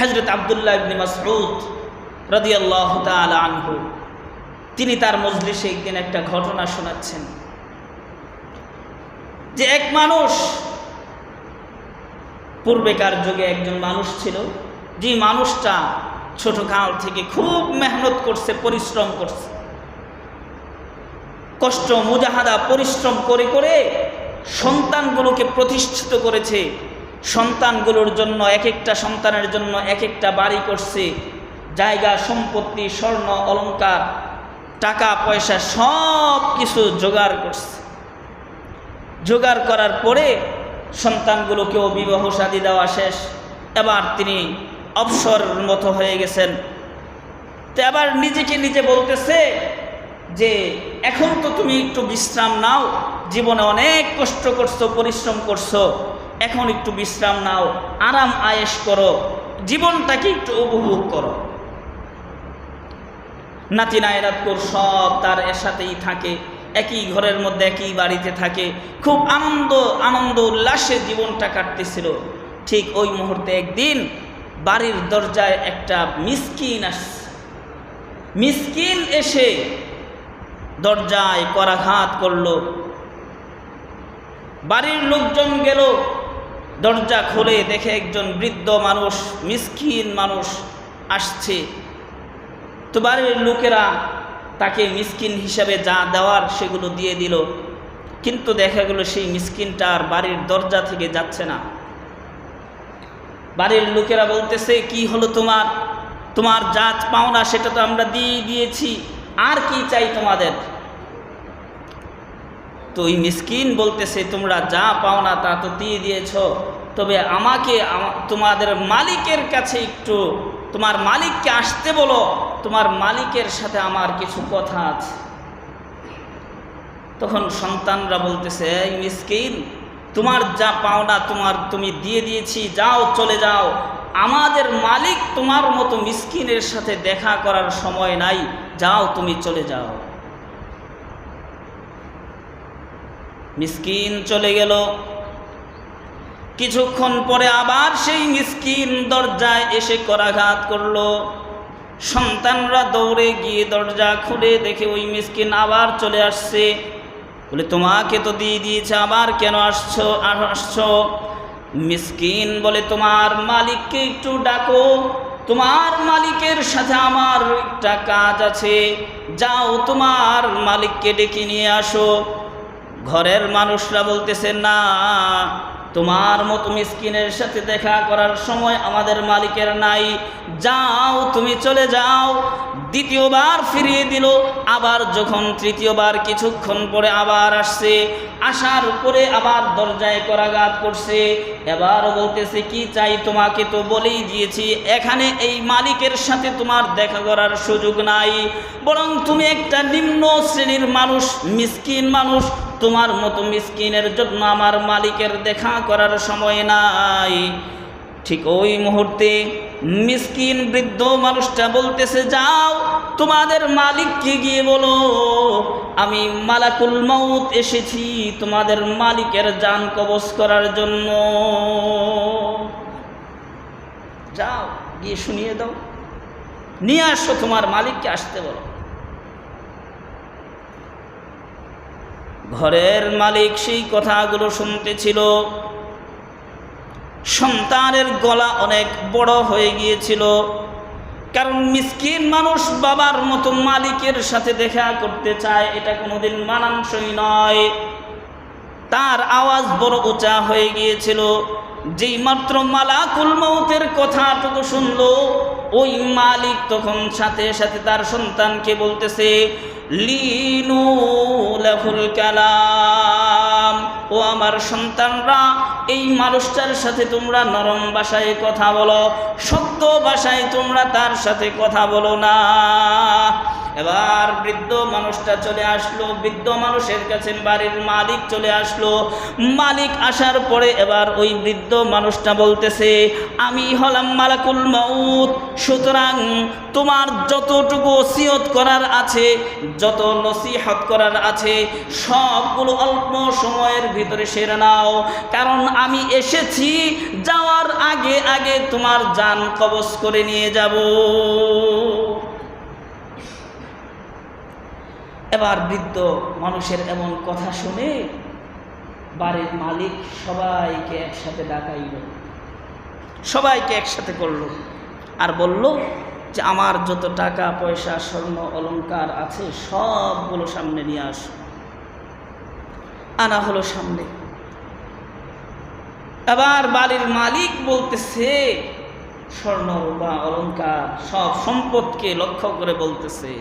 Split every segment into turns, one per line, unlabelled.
হজরত আবদুল্লাহ ইবনে মাসউদ রাদিয়াল্লাহু তাআলা আনহু, তিনি তার মজলিসে একদিন একটা ঘটনা শোনাচ্ছেন। যে এক মানুষ, পূর্বেকার যুগে একজন মানুষ ছিল যে মানুষটা ছোট ছোটকাল থেকে খুব মেহনত করছে, পরিশ্রম করছে। কষ্ট, মুজাহাদা, পরিশ্রম করে করে সন্তানগুলোকে প্রতিষ্ঠিত করেছে। সন্তানগুলোর জন্য এক একটা সন্তানের জন্য এক একটা বাড়ি করছে। জায়গা, সম্পত্তি, স্বর্ণ, অলংকার, টাকা, পয়সা, সব কিছু জোগাড় করছে। জোগাড় করার পরে সন্তানগুলোকেও বিবাহ শাদী দেওয়া শেষ। এবার তিনি অবসর মতো হয়ে গেছেন। তো এবার নিজেকে নিজে বলতেছে যে, এখন তো তুমি একটু বিশ্রাম নাও। জীবনে অনেক কষ্ট করছ, পরিশ্রম করছ। এখন একটু বিশ্রাম নাও, আরাম আয়েস করো, জীবনটাকে একটু উপভোগ করো। নাতি নায়রাতপুর সব তার এর সাথেই থাকে, একই ঘরের মধ্যে, একই বাড়িতে থাকে। খুব আনন্দ আনন্দ উল্লাসে জীবনটা কাটতেছিল। ঠিক ওই মুহূর্তে একদিন বাড়ির দরজায় একটা মিসকিন আসছে মিসকিন এসে দরজায় করাঘাত করল। বাড়ির লোকজন গেল দরজা খুলে দেখে একজন বৃদ্ধ মানুষ, মিসকিন মানুষ আসছে। তো বাড়ির লোকেরা তাকে মিসকিন হিসাবে যা দেওয়ার সেগুলো দিয়ে দিল। কিন্তু দেখা গেল সেই মিসকিনটা আর বাড়ির দরজা থেকে যাচ্ছে না। বাড়ির লোকেরা বলতেছে, কি হলো তোমার? তোমার জাত পাওনা সেটা তো আমরা দিয়ে দিয়েছি। আর কি চাই তোমাদের? তো ওই মিসকিন বলতেছে, তোমরা যা পাওনা তা তো দিয়ে দিয়েছ। তবে আমাকে তোমাদের মালিকের কাছে একটু, তোমার মালিককে আসতে বলো, তোমার মালিকের সাথে আমার কিছু কথা আছে। তখন সন্তানরা বলতেছে, এই মিসকিন, তোমার যা পাওনা তোমার তুমি দিয়ে দিয়েছি, যাও, চলে যাও। আমাদের মালিক তোমার মতো মিসকিনের সাথে দেখা করার সময় নাই, যাও, তুমি চলে যাও। মিসকিন চলে গেল। কিছুক্ষণ পরে আবার সেই মিসকিন দরজায় এসে করাঘাত করল। সন্তানরা দৌড়ে গিয়ে দরজা খুলে দেখে ওই মিসকিন আবার চলে আসছে। বলে, তোমাকে তো দিয়ে দিয়েছে, আবার কেন আসছো, আর আসছো? মিসকিন বলে, তোমার মালিককে একটু ডাকো। তোমার মালিকের সাথে আমার একটা কাজ আছে। যাও তোমার মালিককে ডেকে নিয়ে আসো। ঘরের মানুষরা বলতেছে, না, তোমার মতো মিসকিনের সাথে দেখা করার সময় আমাদের মালিকের নাই। যাও, তুমি চলে যাও। দ্বিতীয়বার ফিরিয়ে দিল, আবার যখন তৃতীয়বার কিছুক্ষণ পরে আবার আসছে, আসার পরে আবার দরজায় করাঘাত করছে। এবার বলতেছে, কি চাই তোমাকে তো বলেই দিয়েছি, এখানে এই মালিকের সাথে তোমার দেখা করার সুযোগ নাই। বরং তুমি একটা নিম্ন শ্রেণির মানুষ, মিসকিন মানুষ তোমার মতো মিসকিনের জন্য আমার মালিকের দেখা করার সময় নাই। ঠিক ওই মুহূর্তে মিসকিন বৃদ্ধ মানুষটা বলতেছে, যাও, তোমাদের মালিককে গিয়ে বলো। আমি মালাকুল মৌত এসেছি তোমাদের মালিকের যান কবজ করার জন্য। যাও, গিয়ে শুনিয়ে দাও। নিয়ে আসো, তোমার মালিককে আসতে বলো। ঘরের মালিক সেই কথাগুলো শুনতেছিল সন্তানের গলা অনেক বড় হয়ে গিয়েছিল। কারণ মিসকিন মানুষ বাবার মতো মালিকের সাথে দেখা করতে চায়, এটা কোনোদিন মানানসই নয়। তার আওয়াজ বড় উঁচা হয়ে গিয়েছিল। যেই মাত্র মালাকুল মৌতের কথাটুকু শুনলো ওই মালিক তখন সাথে সাথে তার সন্তানকে বলতেছে, লিনু লাহুল কালাম, ও আমার সন্তানরা, এই মানুষটার সাথে তোমরা নরম ভাষায় কথা বলো, সত্য ভাষায় তোমরা তার সাথে কথা বলো না। এবার বৃদ্ধ মানুষটা চলে আসলো, বৃদ্ধ মানুষের কাছে বাড়ির মালিক চলে আসলো। মালিক আসার পরে এবার ওই বৃদ্ধ মানুষটা বলতেছে, আমি হলাম মালাকুল মাউত, সুতরাং তোমার যতটুকু ওসিয়ত করার আছে, যত নসিহত করার আছে, সবগুলো অল্প সময়ের ভিতরে সেরে নাও। কারণ আমি এসেছি, যাওয়ার আগে আগে তোমার যান কবজ করে নিয়ে যাব। এবার বৃদ্ধ মানুষের এমন কথা শুনে বাড়ির মালিক সবাইকে একসাথে ডাকাইল। সবাইকে একসাথে করল আর বলল যে, আমার যত টাকা, পয়সা, স্বর্ণ, অলংকার আছে, সবগুলো সামনে নিয়ে আস। আনা হলো সামনে। এবার বাড়ির মালিক বলতেছে, স্বর্ণ রূপা অলংকার সব সম্পদকে লক্ষ্য করে বলতেছে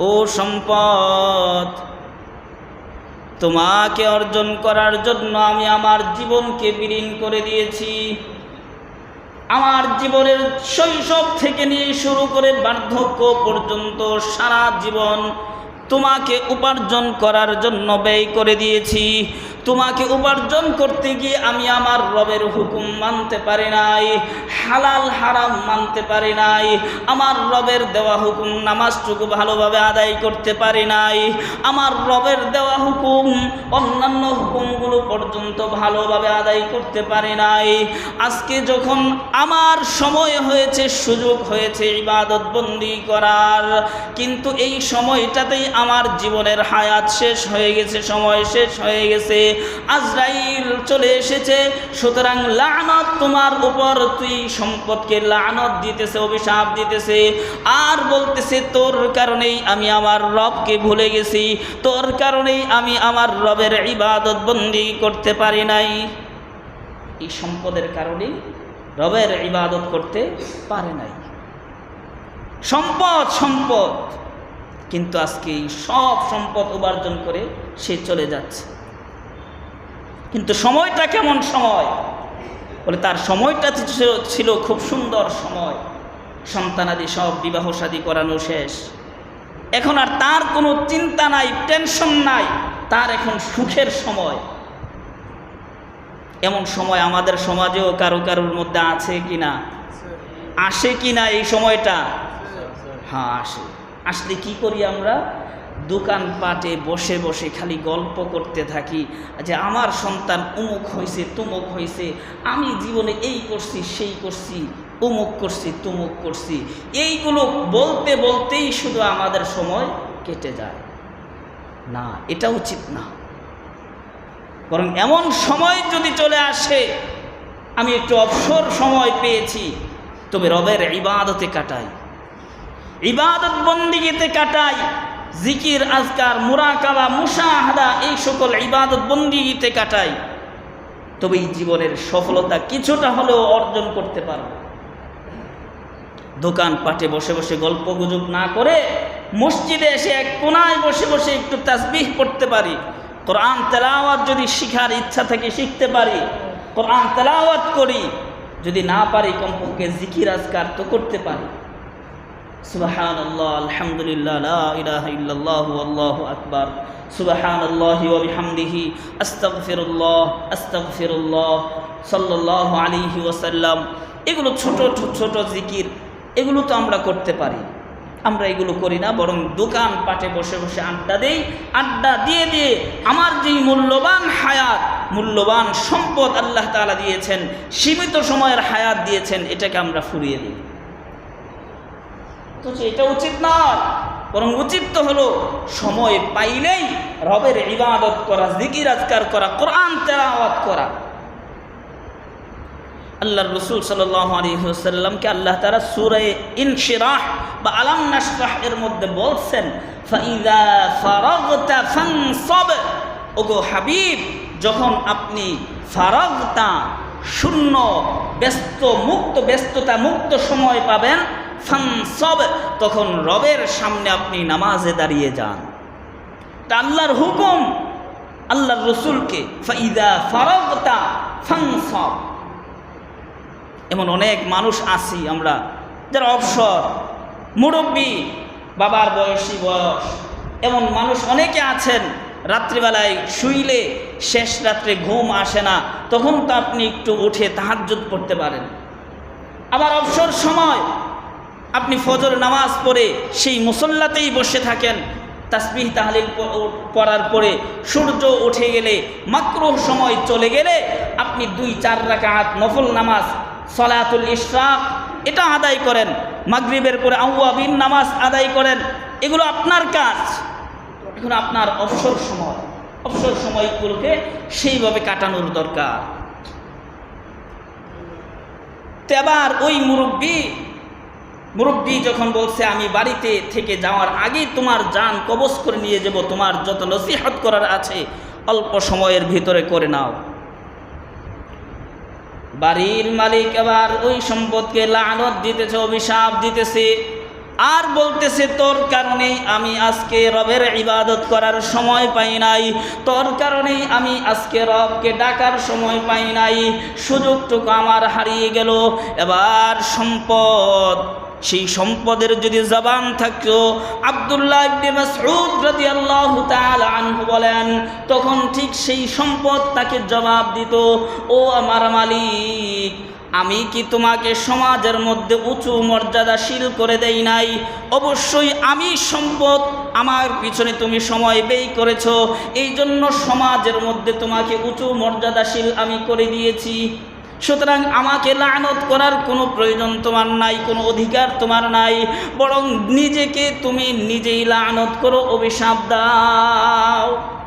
ও সম্পদ, তোমাকে অর্জন করার জন্য আমি আমার জীবনকে বিলীন করে দিয়েছি। আমার জীবনের শৈশব থেকে নিয়ে শুরু করে বার্ধক্য পর্যন্ত সারা জীবন তোমাকে উপার্জন করার জন্য ব্যয় করে দিয়েছি। তোমাকে উপার্জন করতে গিয়ে আমি আমার রবের হুকুম মানতে পারি নাই, হালাল, হারাম মানতে পারি নাই, আমার রবের দেওয়া হুকুম নামাজটুকু ভালোভাবে আদায় করতে পারি নাই, আমার রবের দেওয়া হুকুম, অন্যান্য হুকুমগুলো পর্যন্ত ভালোভাবে আদায় করতে পারি নাই। আজকে যখন আমার সময় হয়েছে, সুযোগ হয়েছে ইবাদত বন্দি করার, কিন্তু এই সময়টাতেই আমার জীবনের হায়াত শেষ হয়ে গেছে, সময় শেষ হয়ে গেছে আজরাইল চলে এসেছে, সুতরাং লানত তোমার উপর, তুই সম্পদকে লানত দিতেছে, অভিশাপ দিতেছে, আর বলতেছে, তোর কারণেই আমি আমার রবকে ভুলে গেছি, তোর কারণেই আমি আমার রবের ইবাদত বন্দি করতে পারি নাই। এই সম্পদের কারণেই রবের ইবাদত করতে পারে নাই। সম্পদ সম্পদ, কিন্তু আজকে সব সম্পদ উপার্জন করে সে চলে যাচ্ছে। কিন্তু সময়টা কেমন সময়? বলে, তার সময়টা ছিল- খুব সুন্দর সময়। সন্তানাদি সব, বিবাহ শাদী করানো শেষ। এখন আর তার কোনো চিন্তা নাই টেনশন নাই, তার এখন সুখের সময়। এমন সময় আমাদের সমাজেও কারও কারোর মধ্যে আছে কি না? আসে কি না এই সময়টা? হ্যাঁ আসে। আসলে কি করি আমরা? দোকানপাটে বসে বসে খালি গল্প করতে থাকি যে আমার সন্তান উমুক হয়েছে তুমুক হয়েছে আমি জীবনে এই করছি, সেই করছি উমুক করছি, তুমুক করছি। এইগুলো বলতে বলতেই শুধু আমাদের সময় কেটে যায়। না, এটা উচিত না। বরং এমন সময় যদি চলে আসে, আমি একটু অবসর সময় পেয়েছি, তবে রবের ইবাদতে কাটাই। ইবাদত বন্দিগিতে কাটাই। জিকির, আজকার, মুরাকাবা, মুশাহাদা, এই সকল ইবাদত বন্দিগিতে কাটাই। তবে এই জীবনের সফলতা কিছুটা হলেও অর্জন করতে পারব দোকান পাটে বসে বসে গল্প গুজব না করে মসজিদে এসে এক কোনায় বসে বসে একটু তাসবিহ পড়তে পারি। কোরআন তেলাওয়াত যদি শিখার ইচ্ছা থেকে শিখতে পারি। কোরআন তেলাওয়াত করি। যদি না পারি কমপক্ষে জিকির, আজকার তো করতে পারি। আল্লাহ আলহামদুলিল্লাহ আকবার। এগুলো ছোট ছোট জিকির, এগুলো তো আমরা করতে পারি। আমরা এগুলো করি না, বরং দোকান পাটে বসে বসে আড্ডা দেই। আড্ডা দিয়ে দিয়ে আমার যেই মূল্যবান হায়াত, মূল্যবান সম্পদ আল্লাহ তালা দিয়েছেন, সীমিত সময়ের হায়াত দিয়েছেন, এটাকে আমরা ফুরিয়ে দিই। তো এটা উচিত নয়, বরং উচিত তো হলো সময় পাইলেই রবের ইবাদত করা, জিকির আজকার করা, কোরআন তেলাওয়াত করা। আল্লাহর রসুল সাল্লাহ আলহিহাসাল্লামকে আল্লাহ তারা সুরে ইনশিরাহ বা আলাম নাশরাহ এর মধ্যে বলছেন ওগো হাবিব, যখন আপনি ফারাগতা, শূন্য, ব্যস্ত, মুক্ত, ব্যস্ততা মুক্ত সময় পাবেন ফানসব, তখন রবের সামনে আপনি নামাজে দাঁড়িয়ে যান। তা আল্লাহর হুকুম, আল্লাহর রসুলকে, ফাইদা ফারাগতা ফানসব। এমন অনেক মানুষ আছি আমরা, যারা অবসর, মুরব্বী, বাবার বয়সী বয়স, এমন মানুষ অনেকে আছেন, রাত্রিবেলায় শুইলে শেষ রাত্রে ঘুম আসে না, তখন তো আপনি একটু উঠে তাহাজ্জুদ পড়তে পারেন। আবার অবসর সময় আপনি ফজর নামাজ পড়ে সেই মুসল্লাতেই বসে থাকেন। তাসবিহ তাহলিল পড়ার পরে সূর্য উঠে গেলে মাত্র সময় চলে গেলে আপনি দুই চার রাকাত নফল নামাজ, সলাতুল ইশরাক, এটা আদায় করেন। মাগরিবের পরে আউয়াবিন নামাজ আদায় করেন। এগুলো আপনার কাজ। এখন আপনার অবসর সময়। অবসর সময়গুলোকে সেইভাবে কাটানোর দরকার। তো এবার ওই মুরব্বী মুরব্বী যখন বলছে, আমি বাড়িতে থেকে যাওয়ার আগেই তোমার যান কবজ করে নিয়ে যাব, তোমার যত নসিহত করার আছে, অল্প সময়ের ভিতরে করে নাও। বাড়ির মালিক আবার ওই সম্পদকে লানত দিতেছে, অভিশাপ দিতেছে, আর বলতেছে, তোর কারণেই আমি আজকে রবের ইবাদত করার সময় পাই নাই, তোর কারণেই আমি আজকে রবকে ডাকার সময় পাই নাই, সুযোগটুকু আমার হারিয়ে গেল, এবার সম্পদ সেই সম্পদের যদি জবান থাকতো, আবদুল্লাহ বলেন, তখন ঠিক সেই সম্পদ তাকে জবাব দিত, ও আমার মালিক, আমি কি তোমাকে সমাজের মধ্যে উঁচু মর্যাদাশীল করে দেই নাই? অবশ্যই আমি সম্পদ আমার পিছনে তুমি সময় ব্যয় করেছ এই জন্য সমাজের মধ্যে তোমাকে উঁচু মর্যাদাশীল আমি করে দিয়েছি। সুতরাং আমাকে লানত করার কোনো প্রয়োজন তোমার নাই, কোনো অধিকার তোমার নাই। বরং নিজেকে তুমি নিজেই লানত করো, অভিশাপ দাও।